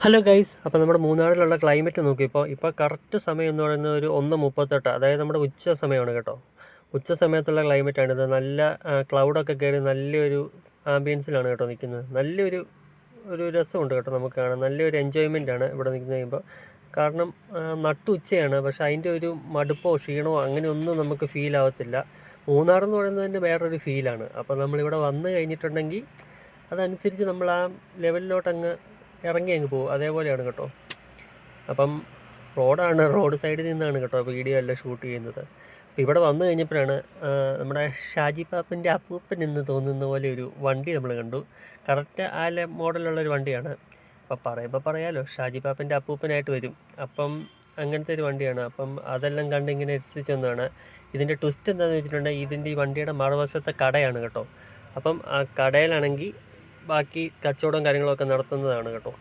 Hello guys അപ്പോൾ നമ്മുടെ മൂന്നാറിലുള്ള climate നോക്കി. ഇപ്പോൾ കറക്റ്റ് സമയം എന്ന് പറയുന്നത് ഒരു ഒന്ന് മുപ്പത്തെട്ട്. അതായത് നമ്മുടെ ഉച്ച സമയമാണ് കേട്ടോ. ഉച്ച സമയത്തുള്ള ക്ലൈമറ്റാണ് ഇത്. നല്ല ക്ലൗഡൊക്കെ കയറി നല്ലൊരു ആംബിയൻസിലാണ് കേട്ടോ നിൽക്കുന്നത് നല്ലൊരു ഒരു രസമുണ്ട് കേട്ടോ നമുക്ക് കാണാൻ. നല്ലൊരു ആണ് ഇവിടെ നിൽക്കുന്ന കഴിയുമ്പോൾ കാരണം നട്ടു നട്ടുച്ചയാണ് പക്ഷെ അതിന്റെ ഒരു മടുപ്പോ ക്ഷീണമോ അങ്ങനെ ഒന്നും നമുക്ക് ഫീൽ ആവത്തില്ല. മൂന്നാർ എന്ന് പറയുന്നത് തന്നെ വേറൊരു ഫീലാണ് അപ്പോൾ നമ്മളിവിടെ വന്ന് കഴിഞ്ഞിട്ടുണ്ടെങ്കിൽ അതനുസരിച്ച് നമ്മൾ ആ ലെവലിലോട്ട് അങ്ങ് ഇറങ്ങി അങ്ങ് പോകും. അതേപോലെയാണ് കേട്ടോ. അപ്പം റോഡാണ് റോഡ് സൈഡിൽ നിന്നാണ് കേട്ടോ വീഡിയോ എല്ലാം ഷൂട്ട് ചെയ്യുന്നത്. അപ്പോൾ ഇവിടെ വന്നു കഴിഞ്ഞപ്പോഴാണ് നമ്മുടെ ഷാജി പാപ്പന്റെ അപ്പൂപ്പൻ എന്ന് തോന്നുന്ന പോലെ ഒരു വണ്ടി നമ്മൾ കണ്ടു. കറക്റ്റ് ആ മോഡലുള്ള ഒരു വണ്ടിയാണ്. അപ്പോൾ പറയുമ്പോൾ പറയാമല്ലോ ഷാജി പാപ്പന്റെ അപ്പൂപ്പനായിട്ട് വരും. അപ്പം അങ്ങനത്തെ ഒരു വണ്ടിയാണ്. അപ്പം അതെല്ലാം കണ്ട് ഇങ്ങനെ രസിച്ച് വന്നതാണ്. ഇതിന്റെ ട്വിസ്റ്റ് എന്താണെന്ന് വെച്ചിട്ടുണ്ടെങ്കിൽ ഇതിന്റെ ഈ വണ്ടിയുടെ മറുവശത്തെ കടയാണ് കേട്ടോ. അപ്പം ആ കടയിലാണെങ്കിൽ ബാക്കി കച്ചവടം കാര്യങ്ങളൊക്കെ നടത്തുന്നതാണ് കേട്ടോ.